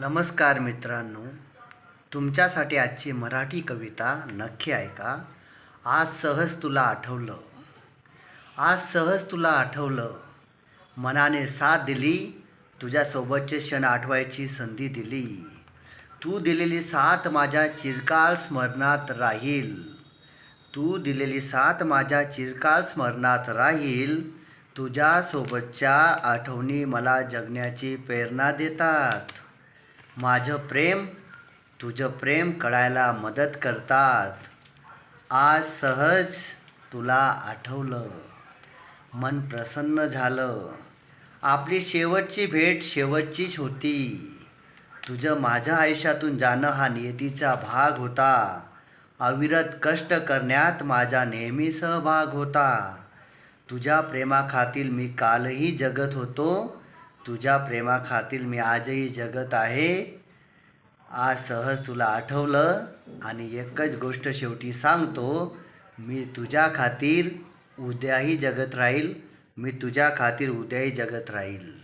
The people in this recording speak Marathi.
नमस्कार मित्रांनो तुमच्यासाठी आजची मराठी कविता नक्की ऐका आज सहज तुला आठवलं. आज सहज तुला आठवलं. मनाने साथ दिली तुझ्यासोबतचे क्षण आठवायची संधी दिली. तू दिलेली साथ माझ्या चिरकाळ स्मरणात राहील. तू दिलेली साथ माझ्या चिरकाळ स्मरणात राहील. तुझ्यासोबतच्या आठवणी मला जगण्याची प्रेरणा देतात. माझं प्रेम तुझं प्रेम कळायला मदत करतात. आज सहज तुला आठवलं. मन प्रसन्न झालं. आपली शेवटची भेट शेवटचीच होती. तुझं माझ्या आयुष्यातून जाणं हा नियतीचा भाग होता. अविरत कष्ट करण्यात माझा नेहमी सहभाग होता. तुझ्या प्रेमाखातील मी कालही जगत होतो. तुझ्या प्रेमाखातील मी आजही जगत आहे. आज सहज तुला आठवलं आणि एकच गोष्ट शेवटी सांगतो. मी तुझ्या खातीर उद्याही जगत राहील. मी तुझ्या खातीर उद्याही जगत राहील.